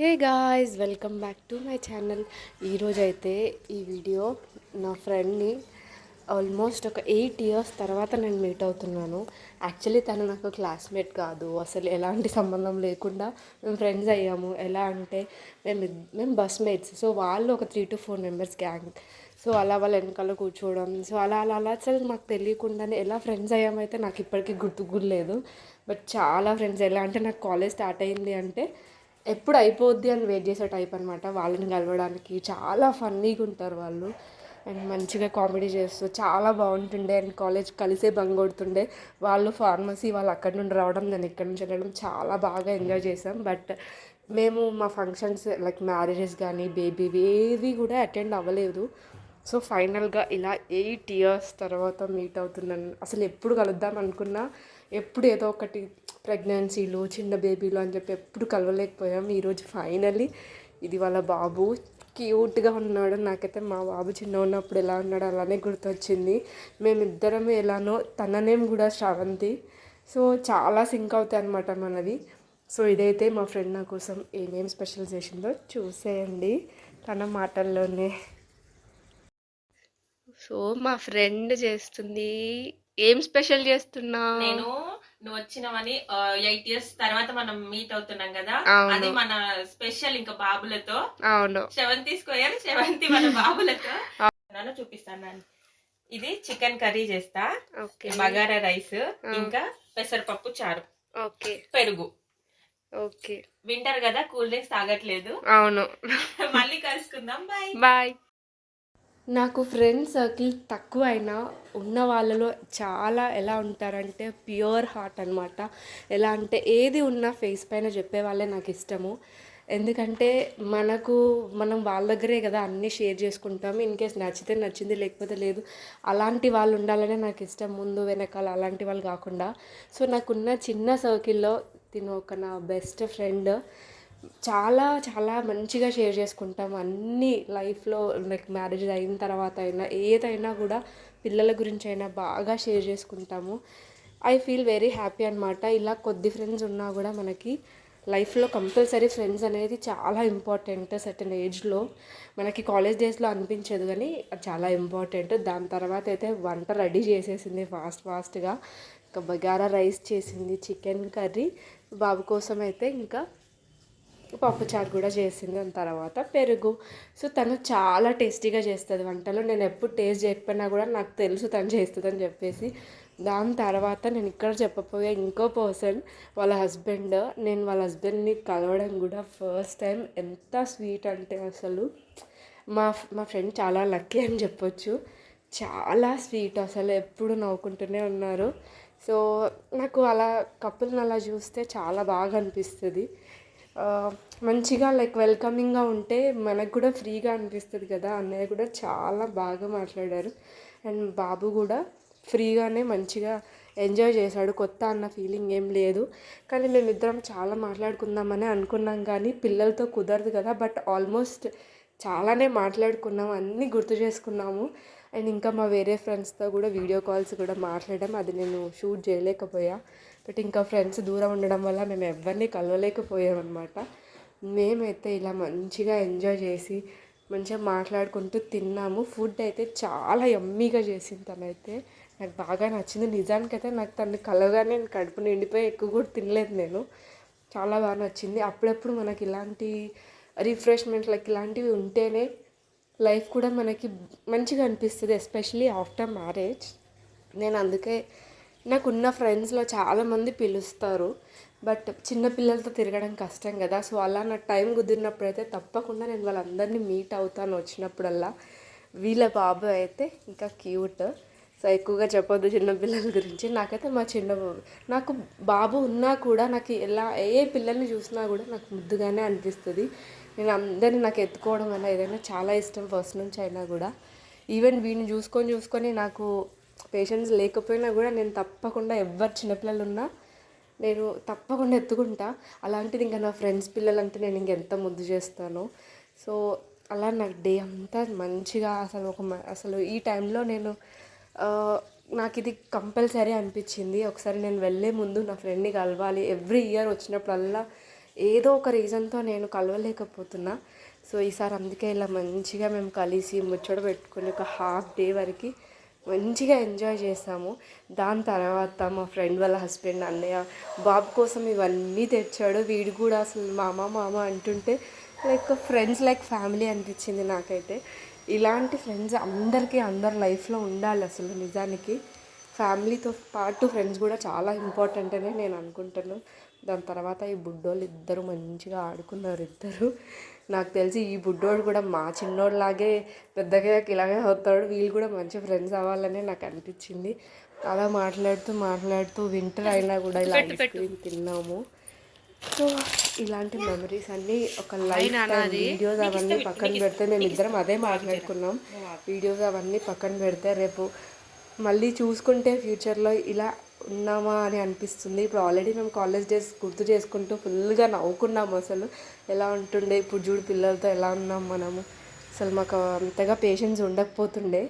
Hey guys welcome back to my channel. ఈరోజు అయితే ఈ వీడియో నా ఫ్రెండ్ని ఆల్మోస్ట్ ఒక ఎయిట్ ఇయర్స్ తర్వాత నేను మీట్ అవుతున్నాను. యాక్చువల్లీ తను నాకు క్లాస్మేట్ కాదు. అసలు ఎలాంటి సంబంధం లేకుండా మేము ఫ్రెండ్స్ అయ్యాము. ఎలా అంటే మేము మేము బస్ మేట్స్. సో వాళ్ళు ఒక three to four members gang. So అలా వాళ్ళ వెనకాల కూర్చోవడం. సో అలా అలా అలా అసలు మాకు తెలియకుండానే ఎలా ఫ్రెండ్స్ అయ్యామైతే నాకు ఇప్పటికీ గుర్తుకు లేదు. బట్ చాలా ఫ్రెండ్స్. ఎలా అంటే నాకు కాలేజ్ స్టార్ట్ అయింది అంటే ఎప్పుడు అయిపోద్ది అని వెయిట్ చేసే టైప్ అనమాట వాళ్ళని కలవడానికి చాలా ఫన్నీగా ఉంటారు వాళ్ళు. అండ్ మంచిగా కామెడీ చేస్తూ చాలా బాగుంటుండే. అండ్ కాలేజ్ కలిసే బంగ్ కొడుతుండే. వాళ్ళు ఫార్మసీ వాళ్ళు అక్కడి నుండి రావడం నేను ఇక్కడి నుంచి వెళ్ళడం చాలా బాగా ఎంజాయ్ చేసాం బట్ మేము మా ఫంక్షన్స్ లైక్ మ్యారేజెస్ కానీ బేబీ ఏవి కూడా అటెండ్ అవ్వలేదు. సో ఫైనల్గా ఇలా ఎయిట్ ఇయర్స్ తర్వాత మీట్ అవుతున్నాను అసలు ఎప్పుడు కలుద్దాం అనుకున్నా ఎప్పుడు ఏదో ఒకటి ప్రెగ్నెన్సీలు చిన్న బేబీలు అని చెప్పి ఎప్పుడు కలవలేకపోయాం. ఈరోజు ఫైనల్లీ ఇది వాళ్ళ బాబు క్యూట్గా ఉన్నాడు. నాకైతే మా బాబు చిన్న ఉన్నప్పుడు ఎలా ఉన్నాడో అలానే గుర్తొచ్చింది. మేమిద్దరం ఎలానో తన నేమ్ కూడా శ్రవంతి. సో చాలా సింక్ అవుతాయి అనమాట మనవి. సో ఇదైతే మా ఫ్రెండ్ నా కోసం ఏమేం స్పెషల్ చేసిందో చూసేయండి. తన మాటల్లోనే. సో మా ఫ్రెండ్ చేస్తుంది. ఏం స్పెషల్ చేస్తున్నా? నేను నువ్వు వచ్చినవని ఎయిట్ ఇయర్స్ తర్వాత మనం మీట్ అవుతున్నాం కదా. అది మన స్పెషల్ ఇంకా బాబులతో. అవును. సెవెంతీ స్క్వేర్ సెవెంతీ మన బాబులతో. నన్ను చూపిస్తాను ఇది చికెన్ కర్రీ చేస్తా. ఓకే. బగారా రైస్ ఇంకా పెసరపప్పు చారు. ఓకే. పెరుగు. ఓకే. వింటర్ కదా కూల్ డ్రింక్స్ తాగట్లేదు. అవును. మళ్ళీ కలుసుకుందాం. బాయ్. బాయ్. నాకు ఫ్రెండ్ సర్కిల్ తక్కువ అయినా ఉన్న వాళ్ళలో చాలా ఎలా ఉంటారంటే ప్యూర్ హార్ట్ అనమాట ఎలా అంటే ఏది ఉన్నా ఫేస్ పైన చెప్పే వాళ్ళే నాకు ఇష్టము. ఎందుకంటే మనకు మనం వాళ్ళ దగ్గరే కదా అన్నీ షేర్ చేసుకుంటాం. ఇన్ కేస్ నచ్చితే నచ్చింది లేకపోతే లేదు. అలాంటి వాళ్ళు ఉండాలనే నాకు ఇష్టం. ముందు వెనకాల అలాంటి వాళ్ళు కాకుండా. సో నాకున్న చిన్న సర్కిల్లో తిను ఒక నా బెస్ట్ ఫ్రెండ్ చాలా చాలా మంచిగా షేర్ చేసుకుంటాం. అన్నీ లైఫ్లో లైక్ మ్యారేజ్ అయిన తర్వాత అయినా ఏదైనా కూడా పిల్లల గురించి అయినా బాగా షేర్ చేసుకుంటాము. ఐ ఫీల్ వెరీ హ్యాపీ అనమాట ఇలా కొద్ది ఫ్రెండ్స్ ఉన్నా కూడా మనకి లైఫ్లో కంపల్సరీ ఫ్రెండ్స్ అనేది చాలా ఇంపార్టెంట్ సర్టన్ ఏజ్లో. మనకి కాలేజ్ డేస్లో అనిపించదు కానీ అది చాలా ఇంపార్టెంట్. దాని తర్వాత అయితే వంట రెడీ చేసేసింది ఫాస్ట్ ఫాస్ట్గా. ఇంకా బగారా రైస్ చేసింది చికెన్ కర్రీ. బాబు కోసం అయితే ఇంకా పప్పుచారు కూడా చేసింది దాని తర్వాత పెరుగు. సో తను చాలా టేస్టీగా చేస్తుంది వంటలు. నేను ఎప్పుడు టేస్ట్ చేయకపోయినా కూడా నాకు తెలుసు తను చేస్తుందని చెప్పేసి. దాని తర్వాత నేను ఇక్కడ చెప్పబోయే ఇంకో పర్సన్ వాళ్ళ హస్బెండ్. నేను వాళ్ళ హస్బెండ్ని కలవడం కూడా ఫస్ట్ టైం. ఎంత స్వీట్ అంటే అసలు. మా మా ఫ్రెండ్ చాలా లక్కీ అని చెప్పొచ్చు. చాలా స్వీట్ అసలు. ఎప్పుడు నవ్వుకుంటూనే ఉన్నారు. సో నాకు అలా కపుల్ని అలా చూస్తే చాలా బాగా అనిపిస్తుంది. మంచిగా లైక్ వెల్కమింగ్గా ఉంటే మనకు కూడా ఫ్రీగా అనిపిస్తుంది కదా? అన్నయ్య కూడా చాలా బాగా మాట్లాడారు. అండ్ బాబు కూడా ఫ్రీగానే మంచిగా ఎంజాయ్ చేశాడు. కొత్త అన్న ఫీలింగ్ ఏం లేదు. కానీ మేమిద్దరం చాలా మాట్లాడుకుందామని అనుకున్నాం కానీ పిల్లలతో కుదరదు కదా? బట్ ఆల్మోస్ట్ చాలానే మాట్లాడుకున్నాం. అన్నీ గుర్తు చేసుకున్నాము. అండ్ ఇంకా మా వేరే ఫ్రెండ్స్తో కూడా వీడియో కాల్స్ కూడా మాట్లాడడం అది నేను షూట్ చేయలేకపోయా. బట్ ఇంకా ఫ్రెండ్స్ దూరం ఉండడం వల్ల మేము ఎవరిని కలవలేకపోయామన్నమాట. మేమైతే ఇలా మంచిగా ఎంజాయ్ చేసి మంచిగా మాట్లాడుకుంటూ తిన్నాము. ఫుడ్ అయితే చాలా యమ్మీగా చేసింది తనైతే. నాకు బాగా నచ్చింది. నిజానికైతే నాకు తను కలవగానే నేను కడుపు నిండిపోయి ఎక్కువ కూడా తినలేదు నేను. చాలా బాగా నచ్చింది. అప్పుడప్పుడు మనకి ఇలాంటి రిఫ్రెష్మెంట్ లైక్ ఇలాంటివి ఉంటేనే లైఫ్ కూడా మనకి మంచిగా అనిపిస్తుంది ఎస్పెషలీ ఆఫ్టర్ మ్యారేజ్ నేను అందుకే నాకున్న ఫ్రెండ్స్లో చాలామంది పిలుస్తారు. బట్ చిన్న పిల్లలతో తిరగడం కష్టం కదా. సో అలా నా టైం కుదిరినప్పుడైతే తప్పకుండా నేను వాళ్ళందరినీ మీట్ అవుతాను వచ్చినప్పుడల్లా. వీళ్ళ బాబు అయితే ఇంకా క్యూట్ సో ఎక్కువగా చెప్పొద్దు చిన్నపిల్లల గురించి. నాకైతే మా చిన్న బాబు నాకు బాబు ఉన్నా కూడా నాకు ఎలా ఏ పిల్లల్ని చూసినా కూడా నాకు ముద్దుగానే అనిపిస్తుంది. నేను అందరిని నాకు ఎత్తుకోవడం వల్ల ఏదైనా చాలా ఇష్టం ఫస్ట్ నుంచి అయినా కూడా. ఈవెన్ వీడిని చూసుకొని చూసుకొని నాకు పేషెన్స్ లేకపోయినా కూడా నేను తప్పకుండా ఎవరు చిన్నపిల్లలు ఉన్నా నేను తప్పకుండా ఎత్తుకుంటా. అలాంటిది ఇంకా నా ఫ్రెండ్స్ పిల్లలంటే నేను ఇంకెంత ముద్దు చేస్తాను. సో అలా నాకు డే అంతా మంచిగా అసలు ఒక మ- అసలు ఈ టైంలో నేను నాకు ఇది కంపల్సరీ అనిపించింది. ఒకసారి నేను వెళ్ళే ముందు నా ఫ్రెండ్ని కలవాలి. ఎవ్రీ ఇయర్ వచ్చినప్పుడల్లా ఏదో ఒక రీజన్తో నేను కలవలేకపోతున్నా. సో ఈసారి అందుకే ఇలా మంచిగా మేము కలిసి ముచ్చట పెట్టుకుని ఒక హాఫ్ డే వరకు మంచిగా ఎంజాయ్ చేసాము. దాని తర్వాత మా ఫ్రెండ్ వాళ్ళ హస్బెండ్ అన్నయ్య బాబు కోసం ఇవన్నీ తెచ్చాడు. వీడు కూడా అసలు మామ మామ అంటుంటే లైక్ ఫ్రెండ్స్ లైక్ ఫ్యామిలీ అనిపించింది నాకైతే. ఇలాంటి ఫ్రెండ్స్ అందరికీ అందరి లైఫ్లో ఉండాలి అసలు నిజానికి. ఫ్యామిలీతో పాటు ఫ్రెండ్స్ కూడా చాలా ఇంపార్టెంట్ అని నేను అనుకుంటున్నాను. దాని తర్వాత ఈ బుడ్డోళ్ళు ఇద్దరు మంచిగా ఆడుకున్నారు ఇద్దరు. నాకు తెలిసి ఈ బుడ్డోడు కూడా మా చిన్నోడిలాగే పెద్దగా ఇలాగే అవుతాడు. వీళ్ళు కూడా మంచి ఫ్రెండ్స్ అవ్వాలని నాకు అనిపించింది. అలా మాట్లాడుతూ మాట్లాడుతూ వింటర్ అయినా కూడా ఇలా ఐస్ క్రీమ్ తిన్నాము. సో ఇలాంటి మెమరీస్ అన్నీ ఒక లైఫ్ వీడియోస్ అవన్నీ పక్కన పెడితే మేము ఇద్దరం అదే మాట్లాడుకున్నాం. వీడియోస్ అవన్నీ పక్కన పెడితే రేపు మళ్ళీ చూసుకుంటే ఫ్యూచర్లో ఇలా ఉన్నామా అని అనిపిస్తుంది. ఇప్పుడు ఆల్రెడీ మేము కాలేజ్ డేస్ గుర్తు చేసుకుంటూ ఫుల్గా నవ్వుకున్నాము అసలు. ఎలా ఉంటుండే? ఇప్పుడు చూడు పిల్లలతో ఎలా ఉన్నాం మనము అసలు మాకు అంతగా పేషెన్స్ ఉండకపోతుండే.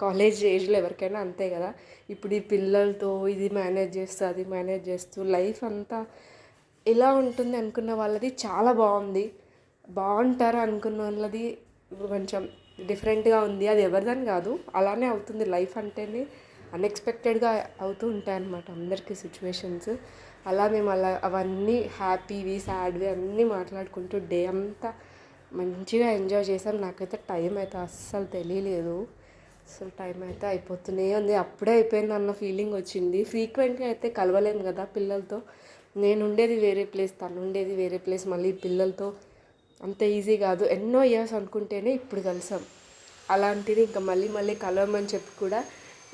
కాలేజ్ ఏజ్లో ఎవరికైనా అంతే కదా. ఇప్పుడు ఈ పిల్లలతో ఇది మేనేజ్ చేస్తూ అది మేనేజ్ చేస్తూ లైఫ్ అంతా ఎలా ఉంటుంది అనుకున్న వాళ్ళది చాలా బాగుంది. బాగుంటారు అనుకున్న వాళ్ళది? ఇప్పుడు కొంచెం డిఫరెంట్గా ఉంది. అది ఎవరిదని కాదు. అలానే అవుతుంది. లైఫ్ అంటేనే అన్ఎక్స్పెక్టెడ్గా అవుతూ ఉంటాయి అన్నమాట అందరికీ సిచ్యువేషన్స్. అలా మేము అలా అవన్నీ హ్యాపీవి సాడ్వి అన్నీ మాట్లాడుకుంటూ డే అంతా మంచిగా ఎంజాయ్ చేసాం. నాకైతే టైం అయితే అస్సలు తెలియలేదు. అసలు టైం అయితే అయిపోతూనే ఉంది. అప్పుడే అయిపోయింది అన్న ఫీలింగ్ వచ్చింది. ఫ్రీక్వెంట్గా అయితే కలవలేము కదా పిల్లలతో. నేను ఉండేది వేరే ప్లేస్ తను ఉండేది వేరే ప్లేస్. మళ్ళీ పిల్లలతో అంత ఈజీ కాదు. ఎన్నో ఇయర్స్ అనుకుంటేనే ఇప్పుడు కలిసాం. అలాంటిది ఇంకా మళ్ళీ మళ్ళీ కలవమని చెప్పి కూడా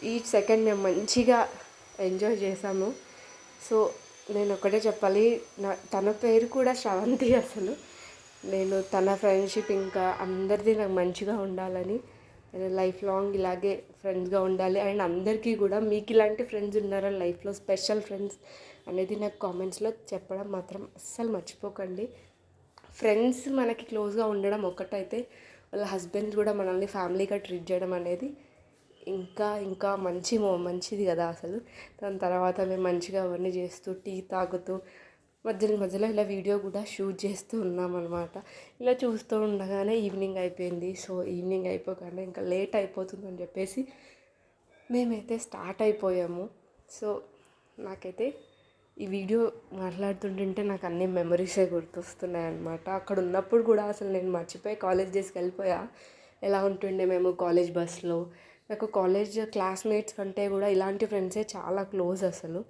ఈ సెకండ్ మేము మంచిగా ఎంజాయ్ చేశాము సో నేను ఒకటే చెప్పాలి. నా తన పేరు కూడా శ్రవంతి అసలు. నేను తన ఫ్రెండ్షిప్ ఇంకా అందరిది నాకు మంచిగా ఉండాలని లైఫ్ లాంగ్ ఇలాగే ఫ్రెండ్స్గా ఉండాలి. అండ్ అందరికీ కూడా మీకు ఇలాంటి ఫ్రెండ్స్ ఉన్నారా? లైఫ్లో స్పెషల్ ఫ్రెండ్స్ అనేది నాకు కామెంట్స్లో చెప్పడం మాత్రం అస్సలు మర్చిపోకండి. ఫ్రెండ్స్ మనకి క్లోజ్గా ఉండడం ఒక్కటైతే వాళ్ళ హస్బెండ్ కూడా మనల్ని ఫ్యామిలీగా ట్రీట్ చేయడం అనేది ఇంకా ఇంకా మంచి మంచిది కదా అసలు. దాని తర్వాత మేము మంచిగా అవన్నీ చేస్తూ టీ తాగుతూ మధ్యలో మధ్యలో ఇలా వీడియో కూడా షూట్ చేస్తూ ఉన్నాం అనమాట ఇలా చూస్తూ ఉండగానే ఈవినింగ్ అయిపోయింది. సో ఈవినింగ్ అయిపోగానే ఇంకా లేట్ అయిపోతుందని చెప్పేసి మేమైతే స్టార్ట్ అయిపోయాము. సో నాకైతే ఈ వీడియో మాట్లాడుతుంటుంటే నాకు అన్ని మెమరీసే గుర్తొస్తున్నాయి అనమాట అక్కడ ఉన్నప్పుడు కూడా అసలు నేను మర్చిపోయి కాలేజ్ డేస్కి వెళ్ళిపోయా. ఎలా ఉంటుండే మేము కాలేజ్ బస్లో నాకు కాలేజ్ క్లాస్మేట్స్ కంటే కూడా ఇలాంటి ఫ్రెండ్సే చాలా క్లోజ్ అసలు.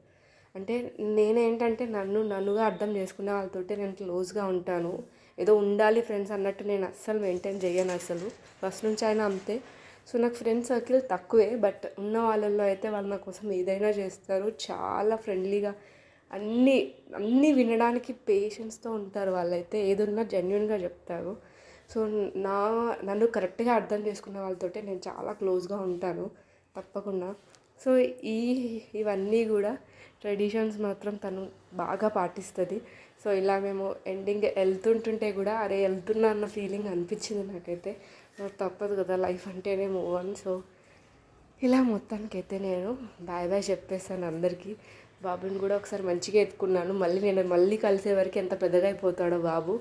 అంటే నేనేంటంటే నన్ను నన్నుగా అర్థం చేసుకునే వాళ్ళతోటి నేను క్లోజ్గా ఉంటాను. ఏదో ఉండాలి ఫ్రెండ్స్ అన్నట్టు నేను అస్సలు మెయింటైన్ చేయను అసలు. ఫస్ట్ నుంచి అయినా అంతే. సో నాకు ఫ్రెండ్ సర్కిల్ తక్కువే బట్ ఉన్న వాళ్ళల్లో అయితే వాళ్ళు నా కోసం ఏదైనా చేస్తారు. చాలా ఫ్రెండ్లీగా అన్నీ అన్నీ వినడానికి పేషెన్స్తో ఉంటారు వాళ్ళైతే. ఏదున్నా జెన్యున్గా చెప్తారు. సో నా నన్ను కరెక్ట్గా అర్థం చేసుకున్న వాళ్ళతోటే నేను చాలా క్లోజ్గా ఉంటాను. తప్పకుండా. సో ఈ ఇవన్నీ కూడా ట్రెడిషన్స్ మాత్రం తను బాగా పాటిస్తుంది. సో ఇలా మేము ఎండింగ్ వెళ్తుంటుంటే కూడా అరే వెళ్తున్నా అన్న ఫీలింగ్ అనిపించింది నాకైతే. నాకు తప్పదు కదా లైఫ్ అంటేనే మూవ్ అని సో ఇలా మొత్తానికైతే నేను బాయ్ బాయ్ చెప్పేసాను అందరికీ. బాబుని కూడా ఒకసారి మంచిగా ఎత్తుకున్నాను. మళ్ళీ నేను మళ్ళీ కలిసే వరకు ఎంత పెద్దగా అయిపోతాడో బాబు.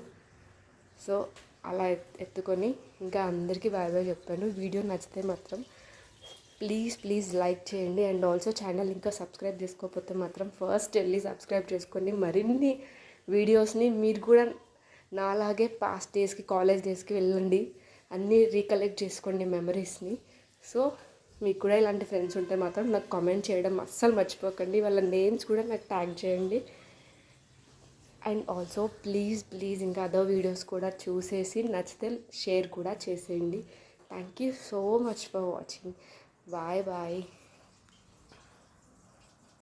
సో అలా ఎత్- ఎత్తుకొని ఇంకా అందరికీ బాయ్ బాయ్ చెప్పాను వీడియో నచ్చితే మాత్రం ప్లీజ్ ప్లీజ్ లైక్ చేయండి. అండ్ ఆల్సో ఛానల్ ఇంకా సబ్స్క్రైబ్ చేసుకోకపోతే మాత్రం ఫస్ట్ వెళ్ళి సబ్స్క్రైబ్ చేసుకొని మరిన్ని వీడియోస్ని మీరు కూడా నాలాగే పాస్ట్ డేస్కి కాలేజ్ డేస్కి వెళ్ళండి. అన్నీ రీకలెక్ట్ చేసుకోండి మెమరీస్ని సో మీకు కూడా ఇలాంటి ఫ్రెండ్స్ ఉంటే మాత్రం నాకు కామెంట్ చేయడం అస్సలు మర్చిపోకండి. వాళ్ళ నేమ్స్ కూడా నాకు ట్యాగ్ చేయండి. అండ్ ఆల్సో ప్లీజ్ ప్లీజ్ ఇంకా అదర్ వీడియోస్ కూడా చూసేసి నచ్చితే షేర్ కూడా చేసేయండి. Thank you so much for watching bye bye